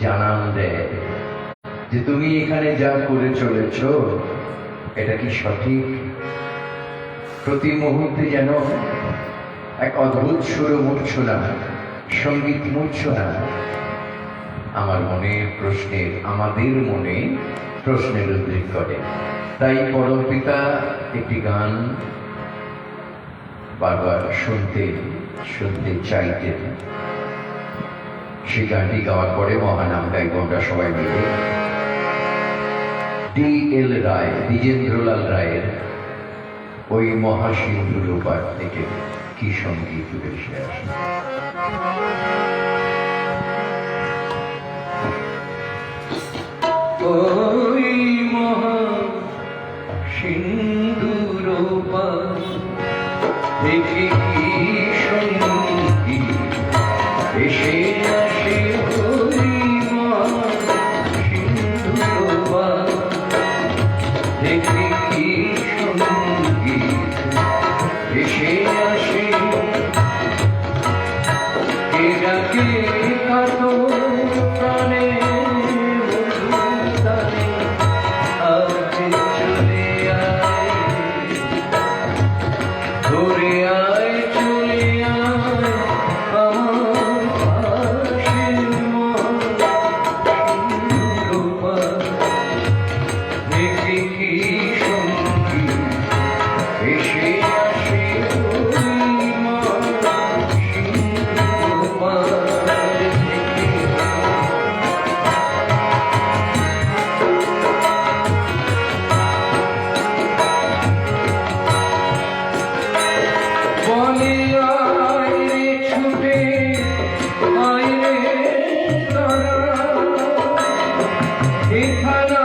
জানান দেয় যে তুমি এখানে যা করে চলেছ, এটা কি সঠিক? প্রতি মুহূর্তে যেন এক অদ্ভুত সুর মূর্ছনা সংগীত মূর্ছনা আমার মনে প্রশ্নের, আমাদের মনে প্রশ্নের উদ্বেগ করে। তাই পরম পিতা একটি গান বারবার শুনতে শুনতে চাইতে সেই গানটি গাওয়ার পরে মহান আমরা আমরা সবাই মিলে। ডি এল রায়, দ্বিজেন্দ্রলাল রায়ের ওই মহাসিন্ধু রূপার থেকে কি সংগীত বেশি আসে? Oh ভালো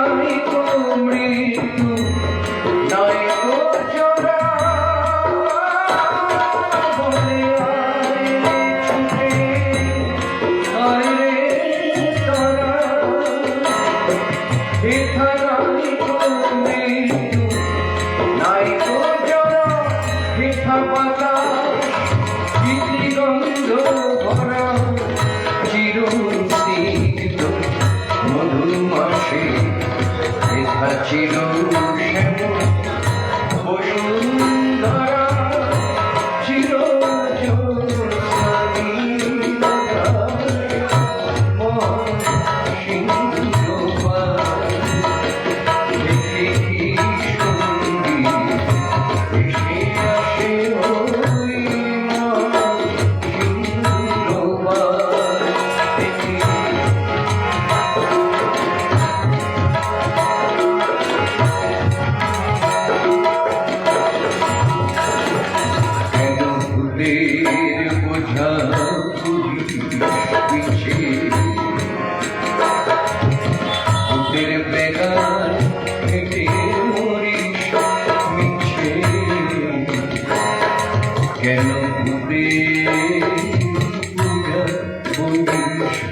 কেন হবে পূজা বন্ধু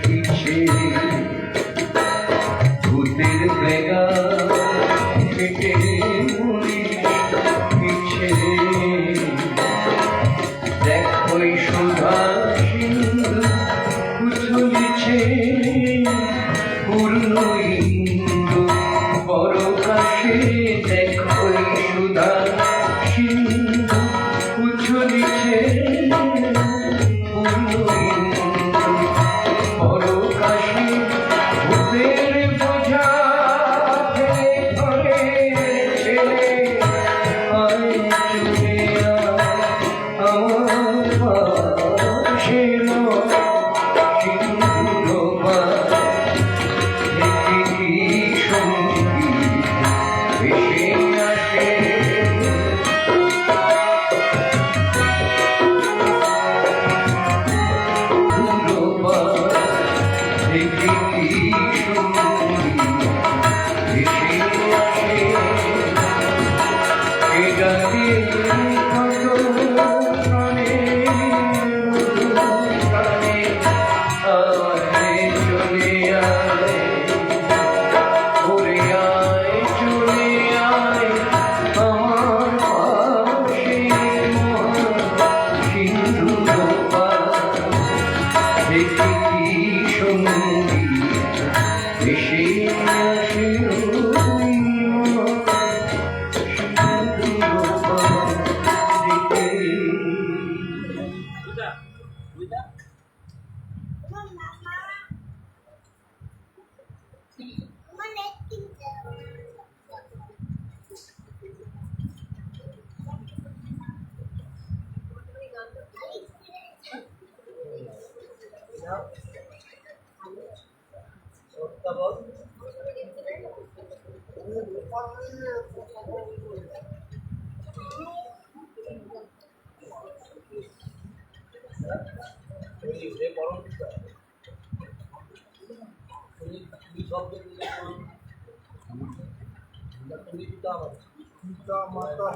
পিতা মাতা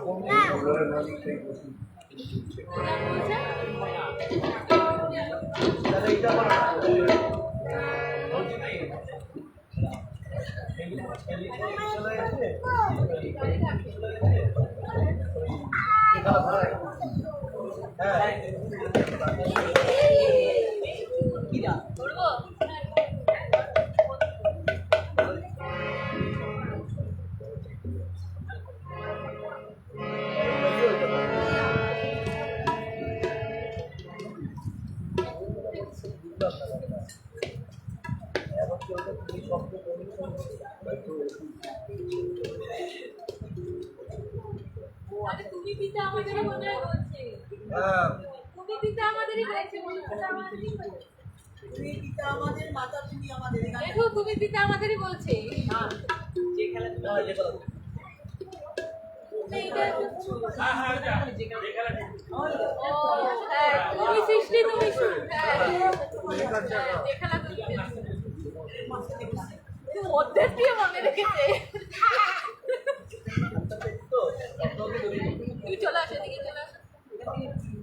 হ্যাঁ তুমি পিতা আমাদেরই বলছে পিতা আমাদেরই তুমি পিতা আমাদের মাতা তুমি আমাদের দেখো তুমি পিতা আমাদেরই বলছে। হ্যাঁ, যে হ্যাঁ তুমি সৃষ্টি হ্যাঁ। হ্যাঁ, খেলা তুমি দিয়ে মনে রেখেছে। তুমি চলে আসো এদিকে চলে আসো।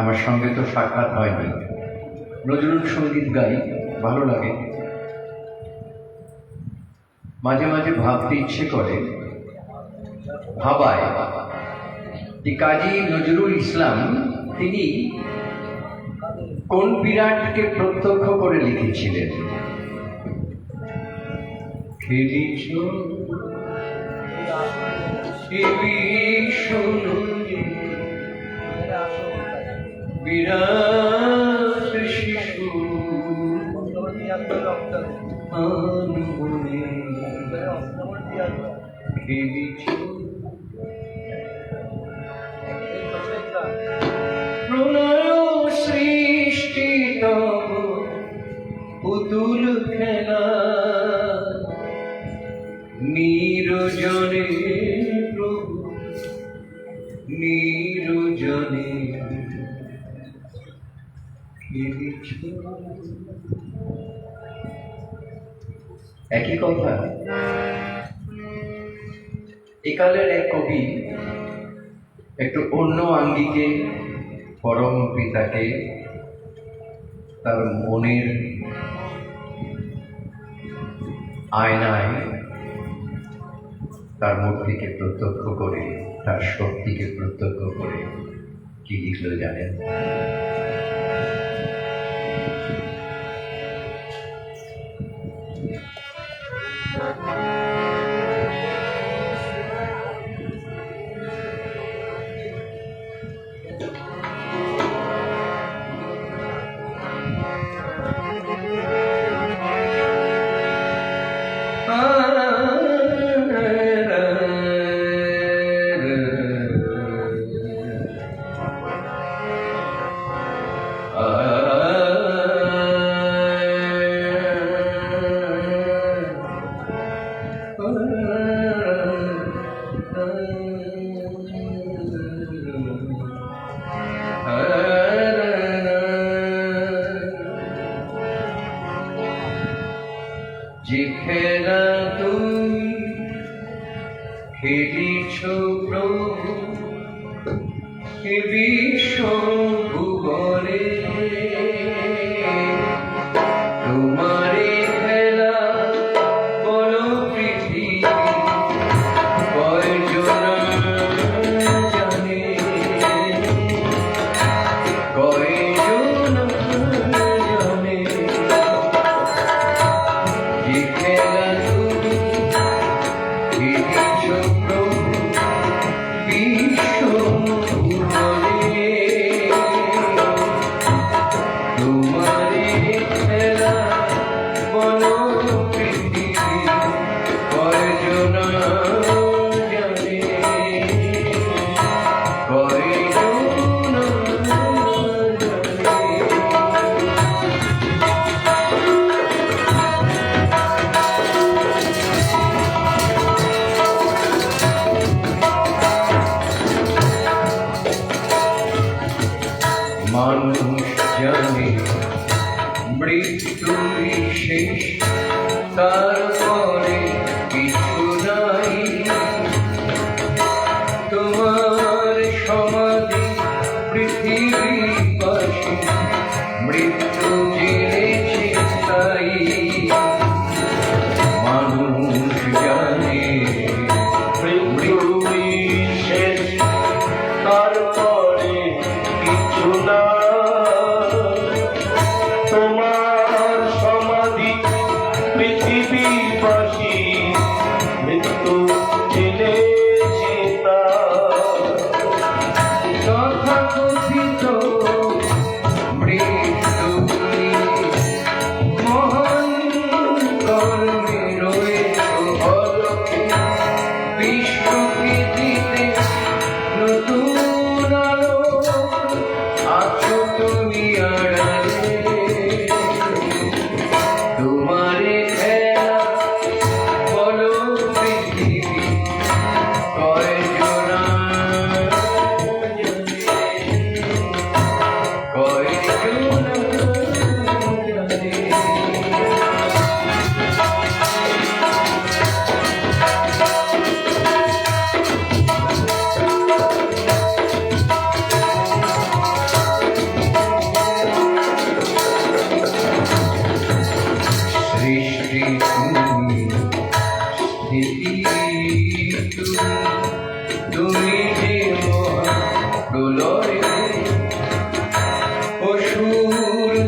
আমার সঙ্গে তো সাক্ষাৎ হয়নি নজরুল সংগীত গাই, ভালো লাগে। মাঝে মাঝে ভাবতে ইচ্ছে করে, ভাবায় যে কাজী নজরুল ইসলাম, তিনি কোন বিরাটকে প্রত্যক্ষ করে লিখেছিলেন? খেলিছ? বিরাট শিশু। মানুষ দিয়ে একটু অন্য আঙ্গিকে পরম পিতাকে তার মনের আয়নায় তার মূর্তিকে প্রত্যক্ষ করে, তার শক্তিকে প্রত্যক্ষ করে, কি লিখলো জানেন? যে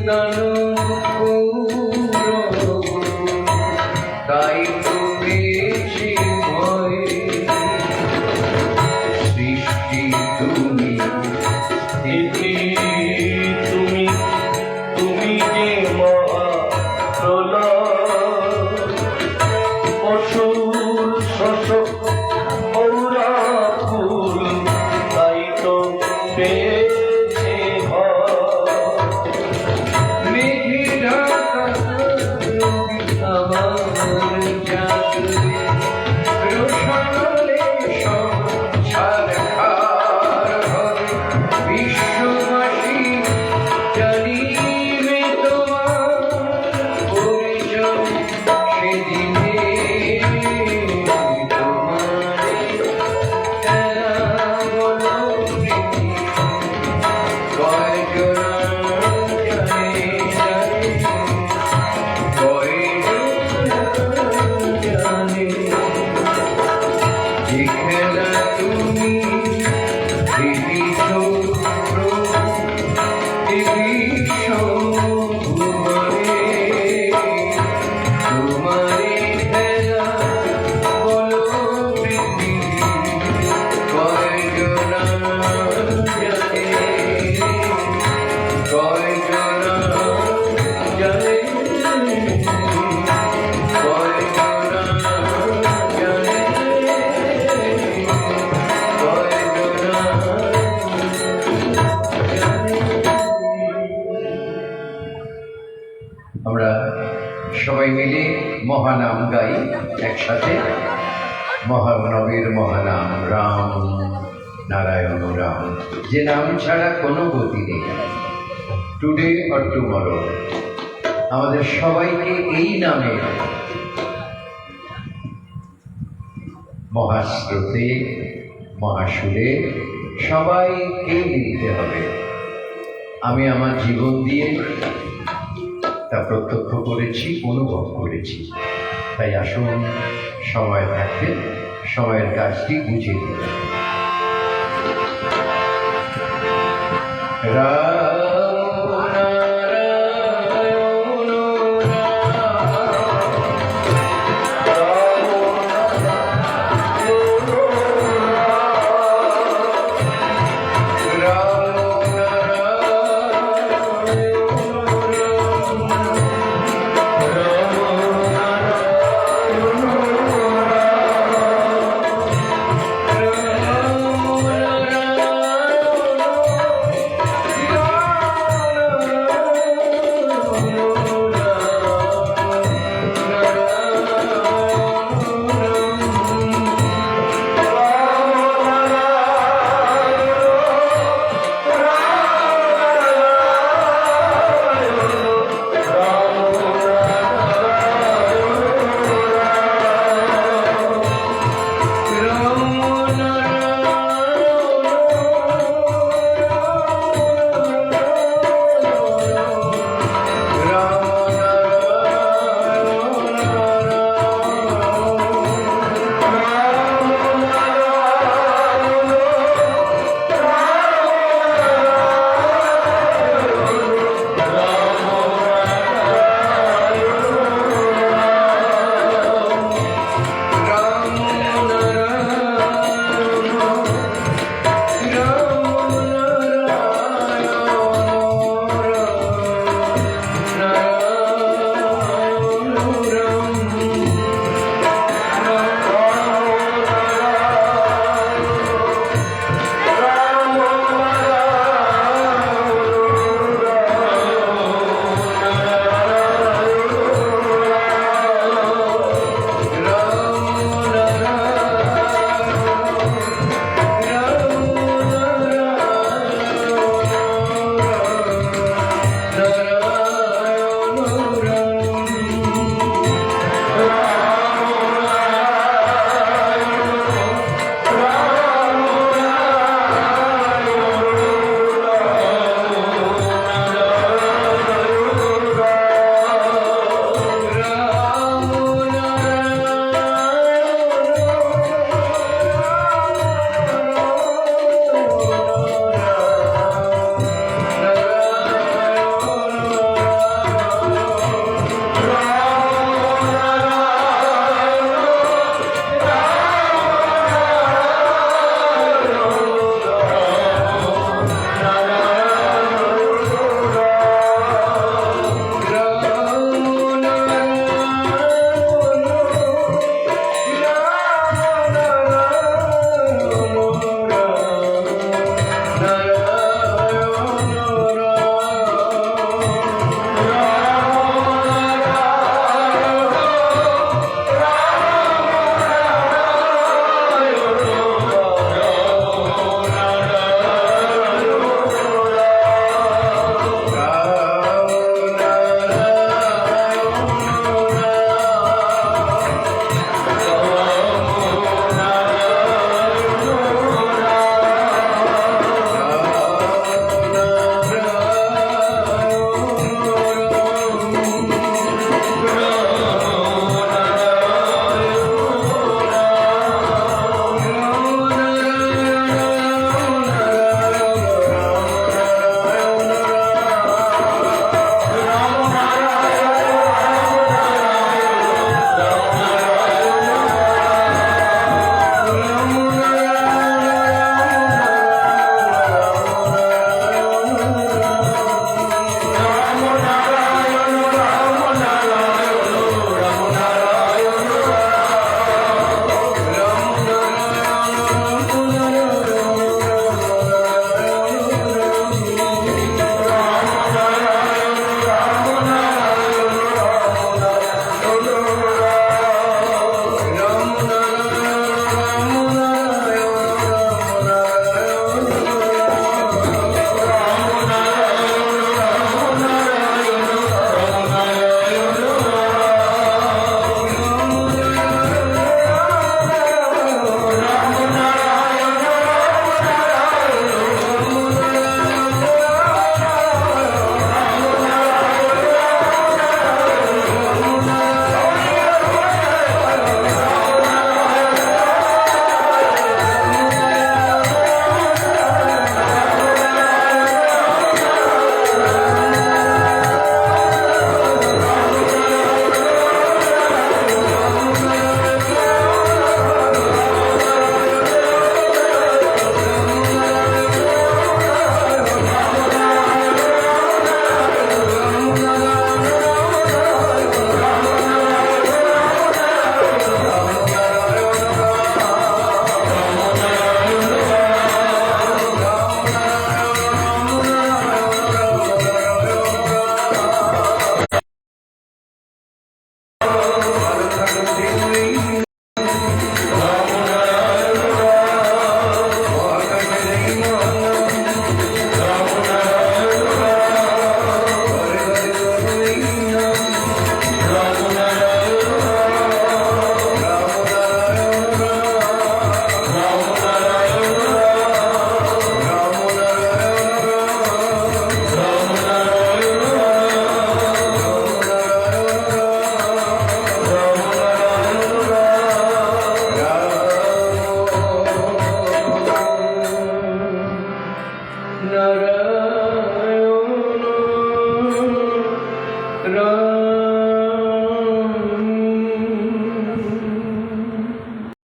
gonna যে নাম ছাড়া কোনো গতি নেই। টুডে অর টুমরো আমাদের সবাইকে এই নামে মহাস্রোতে, মহাসুরে সবাইকে দিতে হবে। আমি আমার জীবন দিয়ে তা প্রত্যক্ষ করেছি, অনুভব করেছি। তাই আসুন, সময় থাকতে সময়ের কাজটি বুঝে দিতে Hare